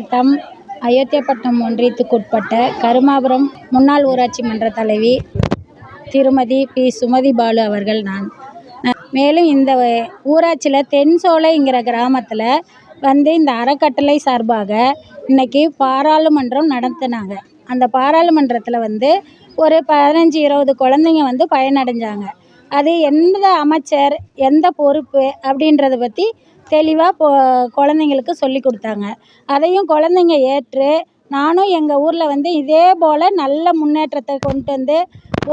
மாவட்டம் அயோத்தியாப்பட்டினம் ஒன்றியத்துக்குட்பட்ட கருமாபுரம் முன்னாள் ஊராட்சி மன்ற தலைவி திருமதி பி. சுமதி பாலு அவர்கள் நான். மேலும் இந்த ஊராட்சியில் தென்சோலைங்கிற கிராமத்தில் வந்து இந்த அறக்கட்டளை சார்பாக இன்னைக்கு பாராளுமன்றம் நடத்தினாங்க. அந்த பாராளுமன்றத்தில் வந்து ஒரு பதினஞ்சு இருபது குழந்தைங்க வந்து பயனடைஞ்சாங்க. அது எந்த அமைச்சர் எந்த பொறுப்பு அப்படின்றத பற்றி தெளிவாக போ குழந்தைங்களுக்கு சொல்லி கொடுத்தாங்க. அதையும் குழந்தைங்க ஏற்று நானும் எங்கள் ஊரில் வந்து இதே போல் நல்ல முன்னேற்றத்தை கொண்டு வந்து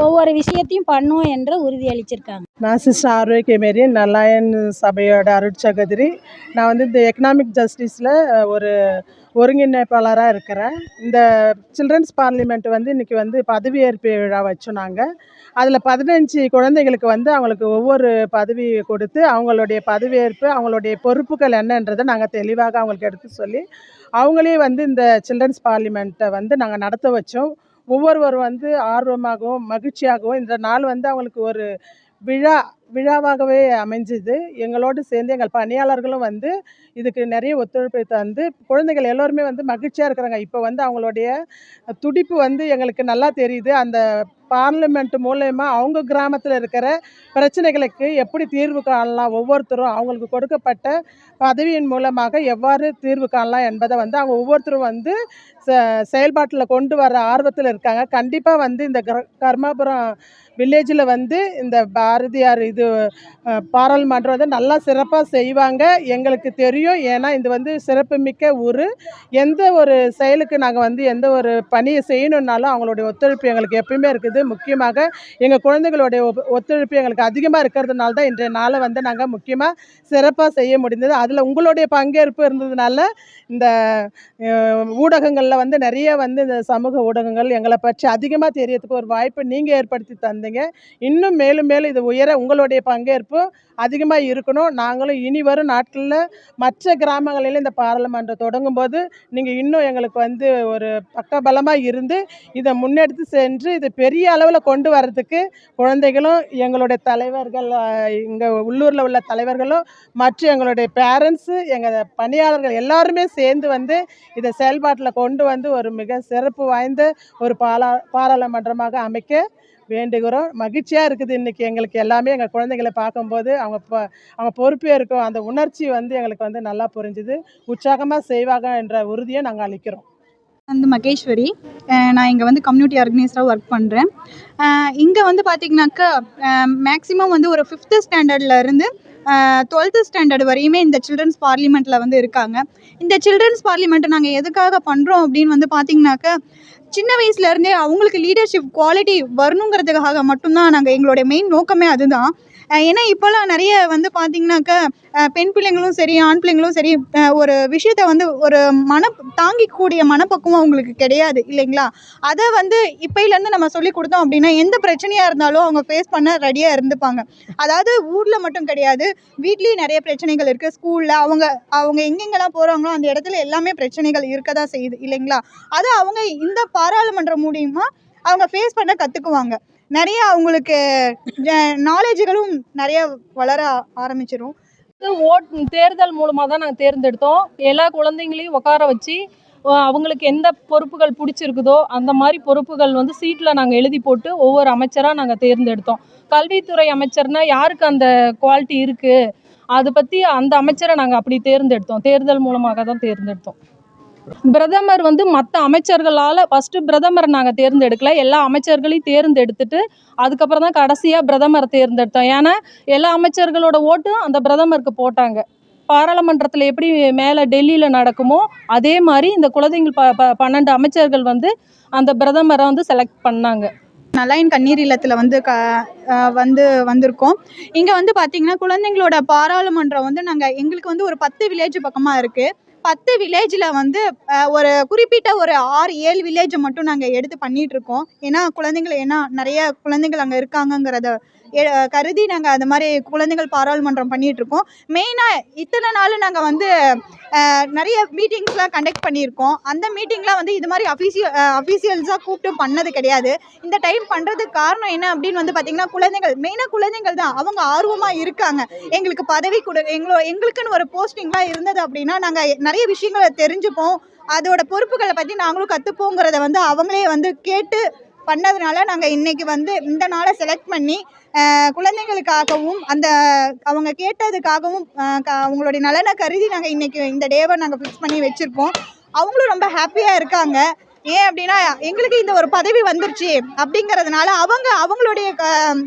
ஒவ்வொரு விஷயத்தையும் பண்ணுவோம் என்று உறுதியளிச்சிருக்காங்க. நான் சிஸ்டர் ஆரோக்கிய மேரி நல்லாயன் சபையோட அருட்சகதிரி நான் வந்து இந்த எக்கனாமிக் ஜஸ்டிஸில் ஒரு ஒருங்கிணைப்பாளராக இருக்கிறேன். இந்த சில்ட்ரன்ஸ் பார்லிமெண்ட் வந்து இன்றைக்கி வந்து பதவியேற்பு விழா வச்சோம் நாங்கள் அதில் பதினஞ்சு குழந்தைகளுக்கு வந்து அவங்களுக்கு ஒவ்வொரு பதவி கொடுத்து அவங்களுடைய பதவியேற்பு அவங்களுடைய பொறுப்புகள் என்னன்றதை நாங்கள் தெளிவாக அவங்களுக்கு எடுத்து சொல்லி அவங்களே வந்து இந்த சில்ட்ரன்ஸ் பார்லிமெண்ட்டை வந்து நாங்கள் நடத்த வச்சோம். ஒவ்வொருவரும் வந்து ஆர்வமாகவும் மகிழ்ச்சியாகவும் இந்த நாள் வந்து அவங்களுக்கு ஒரு விழா விழாவாகவே அமைஞ்சுது. எங்களோடு சேர்ந்து எங்கள் பணியாளர்களும் வந்து இதுக்கு நிறைய ஒத்துழைப்பை தந்து குழந்தைகள் எல்லோருமே வந்து மகிழ்ச்சியாக இருக்கிறாங்க. இப்போ வந்து அவங்களுடைய துடிப்பு வந்து எங்களுக்கு நல்லா தெரியுது. அந்த பார்லிமெண்ட் மூலயமா அவங்க கிராமத்தில் இருக்கிற பிரச்சனைகளுக்கு எப்படி தீர்வு காணலாம்? ஒவ்வொருத்தரும் அவங்களுக்கு கொடுக்கப்பட்ட பதவியின் மூலமாக எவ்வாறு தீர்வு காணலாம் என்பதை வந்து அவங்க ஒவ்வொருத்தரும் வந்து செயல்பாட்டில் கொண்டு வர ஆர்வத்தில் இருக்காங்க. கண்டிப்பாக வந்து இந்த கர்மாபுரம் வில்லேஜில் வந்து இந்த பாரதியார் இது பாராளுமன்றம் வந்து நல்லா சிறப்பாக செய்வாங்க. எங்களுக்கு தெரியும். ஏன்னா இது வந்து சிறப்புமிக்க ஊர். எந்த ஒரு செயலுக்கு நாங்கள் வந்து எந்த ஒரு பணியை செய்யணுன்னாலும் அவங்களுடைய ஒத்துழைப்பு எங்களுக்கு எப்பயுமே இருக்குது. முக்கியமாக எங்கள் குழந்தைகளுடைய ஒத்துழைப்பு எங்களுக்கு அதிகமாக இருக்கிறதுனால தான் இன்றைய நாளை வந்து நாங்கள் முக்கியமாக சிறப்பாக செய்ய முடிந்தது. அதில் உங்களுடைய பங்கேற்பு இருந்ததுனால இந்த ஊடகங்களில் வந்து நிறைய வந்து இந்த சமூக ஊடகங்கள் எங்களை பற்றி அதிகமாக தெரியறதுக்கு ஒரு வாய்ப்பு நீங்கள் ஏற்படுத்தி தந்தீங்க. இன்னும் மேலும் மேலும் இது உயர உங்களுடைய பங்கேற்பு அதிகமாக இருக்கணும். நாங்களும் இனி வரும் நாட்களில் மற்ற கிராமங்களில் இந்த பாராளுமன்றம் தொடங்கும் போது நீங்கள் இன்னும் எங்களுக்கு வந்து ஒரு பக்கபலமாக இருந்து இதை முன்னெடுத்து சென்று இது பெரிய அளவில் கொண்டு வர்றதுக்கு குழந்தைகளும் எங்களுடைய தலைவர்கள் இங்கே உள்ளூரில் உள்ள தலைவர்களும் மற்றும் எங்களுடைய பேரண்ட்ஸு எங்கள் பணியாளர்கள் எல்லாருமே சேர்ந்து வந்து இதை செயல்பாட்டில் கொண்டு வந்து ஒரு மிக சிறப்பு வாய்ந்த ஒரு பாலா பாராளுமன்றமாக அமைக்க வேண்டுகிறோம். மகிழ்ச்சியாக இருக்குது இன்றைக்கி எங்களுக்கு எல்லாமே. எங்கள் குழந்தைங்களை பார்க்கும்போது அவங்க ப அவங்க இருக்கும். அந்த உணர்ச்சி வந்து எங்களுக்கு வந்து நல்லா புரிஞ்சுது. உற்சாகமாக செய்வாங்க என்ற உறுதியை நாங்கள் அளிக்கிறோம். வந்து மகேஸ்வரி. நான் இங்கே வந்து கம்யூனிட்டி ஆர்கனைசராக ஒர்க் பண்ணுறேன் இங்கே வந்து பார்த்திங்கனாக்கா மேக்ஸிமம் வந்து ஒரு ஃபிஃப்த்து ஸ்டாண்டர்ட்லேருந்து டுவெல்த்து ஸ்டாண்டர்ட் வரையுமே இந்த சில்ட்ரன்ஸ் பார்லிமெண்ட்டில் வந்து இருக்காங்க. இந்த சில்ட்ரன்ஸ் பார்லிமெண்ட்டை நாங்கள் எதுக்காக பண்ணுறோம் அப்படின்னு வந்து பார்த்திங்கனாக்கா சின்ன வயசுலேருந்தே அவங்களுக்கு லீடர்ஷிப் குவாலிட்டி வரணுங்கிறதுக்காக மட்டும்தான் நாங்கள் எங்களுடைய மெயின் நோக்கமே அதுதான். ஏன்னா இப்போல்லாம் நிறைய வந்து பார்த்திங்கனாக்கா பெண் பிள்ளைங்களும் சரி ஆண் பிள்ளைங்களும் சரி ஒரு விஷயத்த வந்து ஒரு மன தாங்கிக்கூடிய மனப்பக்குவம் அவங்களுக்கு கிடையாது இல்லைங்களா? அதை வந்து இப்பையிலேருந்து நம்ம சொல்லி கொடுத்தோம் அப்படின்னா எந்த பிரச்சனையாக இருந்தாலும் அவங்க ஃபேஸ் பண்ண ரெடியாக இருந்துப்பாங்க. அதாவது ஊரில் மட்டும் கிடையாது வீட்லேயும் நிறைய பிரச்சனைகள் இருக்குது ஸ்கூலில் அவங்க அவங்க எங்கெங்கெல்லாம் போகிறாங்களோ அந்த இடத்துல எல்லாமே பிரச்சனைகள் இருக்க தான் செய்யுது இல்லைங்களா? அதை அவங்க இந்த பாராளுமன்றம் மூலியமாக அவங்க ஃபேஸ் பண்ண கற்றுக்குவாங்க நிறைய அவங்களுக்கு நாலேஜுகளும் நிறைய வளர ஆரம்பிச்சிடும் ஓட் தேர்தல் மூலமாக தான் நாங்கள் தேர்ந்தெடுத்தோம். எல்லா குழந்தைங்களையும் உட்கார வச்சு அவங்களுக்கு எந்த பொறுப்புகள் பிடிச்சிருக்குதோ அந்த மாதிரி பொறுப்புகள் வந்து சீட்டில் நாங்கள் எழுதி போட்டு ஒவ்வொரு அமைச்சராக நாங்கள் தேர்ந்தெடுத்தோம். கல்வித்துறை அமைச்சர்னா யாருக்கு அந்த குவாலிட்டி இருக்குது அதை பற்றி அந்த அமைச்சரை நாங்கள் அப்படி தேர்ந்தெடுத்தோம். தேர்தல் மூலமாக தான் தேர்ந்தெடுத்தோம். பிரதமர் வந்து மற்ற அமைச்சர்களால் ஃபஸ்ட்டு பிரதமரை நாங்கள் தேர்ந்தெடுக்கல. எல்லா அமைச்சர்களையும் தேர்ந்தெடுத்துட்டு அதுக்கப்புறம் தான் கடைசியாக பிரதமரை தேர்ந்தெடுத்தோம். ஏன்னா எல்லா அமைச்சர்களோட ஓட்டும் அந்த பிரதமருக்கு போட்டாங்க. பாராளுமன்றத்தில் எப்படி மேலே டெல்லியில் நடக்குமோ அதே மாதிரி இந்த குழந்தைங்கள் ப ப பன்னெண்டு அமைச்சர்கள் வந்து அந்த பிரதமரை வந்து செலக்ட் பண்ணாங்க. நலாயன் கண்ணீர் இல்லத்தில் வந்து க வந்து வந்திருக்கோம். இங்கே வந்து பார்த்திங்கன்னா குழந்தைங்களோட பாராளுமன்றம் வந்து நாங்கள் எங்களுக்கு வந்து ஒரு பத்து வில்லேஜ் பக்கமாக இருக்குது பத்து வில்லேஜில் வந்து ஒரு குறிப்பிட்ட ஒரு ஆறு ஏழு வில்லேஜை மட்டும் நாங்கள் எடுத்து பண்ணிகிட்ருக்கோம் ஏன்னா குழந்தைங்களை ஏன்னா நிறைய குழந்தைங்கள் அங்கே இருக்காங்கங்கிறத கருதி நாங்கள் அது மாதிரி குழந்தைகள் பாராளுமன்றம் பண்ணிகிட்ருக்கோம் மெயினாக இத்தனை நாள் நாங்கள் வந்து நிறைய மீட்டிங்ஸ்லாம் கண்டக்ட் பண்ணியிருக்கோம். அந்த மீட்டிங்லாம் வந்து இது மாதிரி அஃபீஷியல் அஃபீஷியல்ஸாக கூப்பிட்டு பண்ணது கிடையாது. இந்த டைம் பண்ணுறதுக்கு காரணம் என்ன அப்படின்னு வந்து பார்த்திங்கன்னா குழந்தைகள் மெயினாக குழந்தைகள் தான். அவங்க ஆர்வமாக இருக்காங்க. எங்களுக்கு பதவி கொடு எங்களோ எங்களுக்குன்னு ஒரு போஸ்டிங்லாம் இருந்தது அப்படின்னா நாங்கள் நிறைய நிறைய விஷயங்களை தெரிஞ்சுப்போம். அதோட பொறுப்புகளை பற்றி நாங்களும் கற்றுப்போங்கிறத வந்து அவங்களே வந்து கேட்டு பண்ணதுனால நாங்கள் இன்றைக்கி வந்து இந்த நாளை செலக்ட் பண்ணி குழந்தைங்களுக்காகவும் அந்த அவங்க கேட்டதுக்காகவும் அவங்களுடைய நலனை கருதி நாங்கள் இன்றைக்கி இந்த டேவை நாங்கள் ஃபிக்ஸ் பண்ணி வச்சுருக்கோம். அவங்களும் ரொம்ப ஹாப்பியாக இருக்காங்க. ஏன் அப்படின்னா எங்களுக்கு இந்த ஒரு பதவி வந்துருச்சு அப்படிங்கிறதுனால அவங்க அவங்களுடைய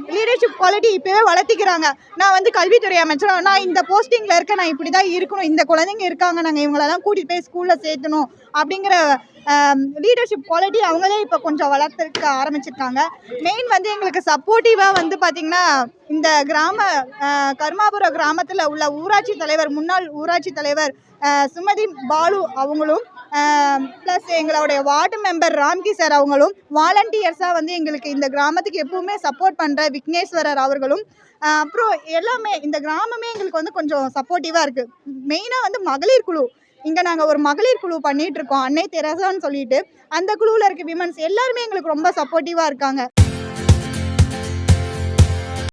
லீடர்ஷிப் குவாலிட்டி இப்போவே வளர்த்திக்கிறாங்க. நான் வந்து கல்வித்துறை அமைச்சர் நான் இந்த போஸ்டிங்கில் இருக்க நான் இப்படி தான் இருக்கணும். இந்த குழந்தைங்க இருக்காங்க நாங்கள் இவங்களெல்லாம் கூட்டிகிட்டு போய் ஸ்கூலில் சேர்த்தணும் அப்படிங்கிற லீடர்ஷிப் குவாலிட்டி அவங்களே இப்போ கொஞ்சம் வளர்த்துக்க ஆரம்பிச்சிருக்காங்க. மெயின் வந்து எங்களுக்கு சப்போர்ட்டிவாக வந்து பார்த்திங்கன்னா இந்த கிராம அஹ், கருமாபுரம் கிராமத்தில் உள்ள ஊராட்சி தலைவர் முன்னாள் ஊராட்சி தலைவர் சுமதி பாலு அவங்களும் ப்ளஸ் எங்களுடைய வார்டு மெம்பர் ராம்கி சார் அவங்களும் வாலண்டியர்ஸாக வந்து எங்களுக்கு இந்த கிராமத்துக்கு எப்பவுமே சப்போர்ட் பண்ணுற விக்னேஸ்வரர் அவர்களும் அப்புறம் எல்லாமே இந்த கிராமமே எங்களுக்கு வந்து கொஞ்சம் சப்போர்ட்டிவாக இருக்குது மெயினாக வந்து மகளிர் குழு. இங்கே நாங்கள் ஒரு மகளிர் குழு பண்ணிகிட்டு இருக்கோம் அன்னை தெரசான்னு சொல்லிட்டு. அந்த குழுவில் இருக்க விமன்ஸ் எல்லாருமே எங்களுக்கு ரொம்ப சப்போர்ட்டிவாக இருக்காங்க.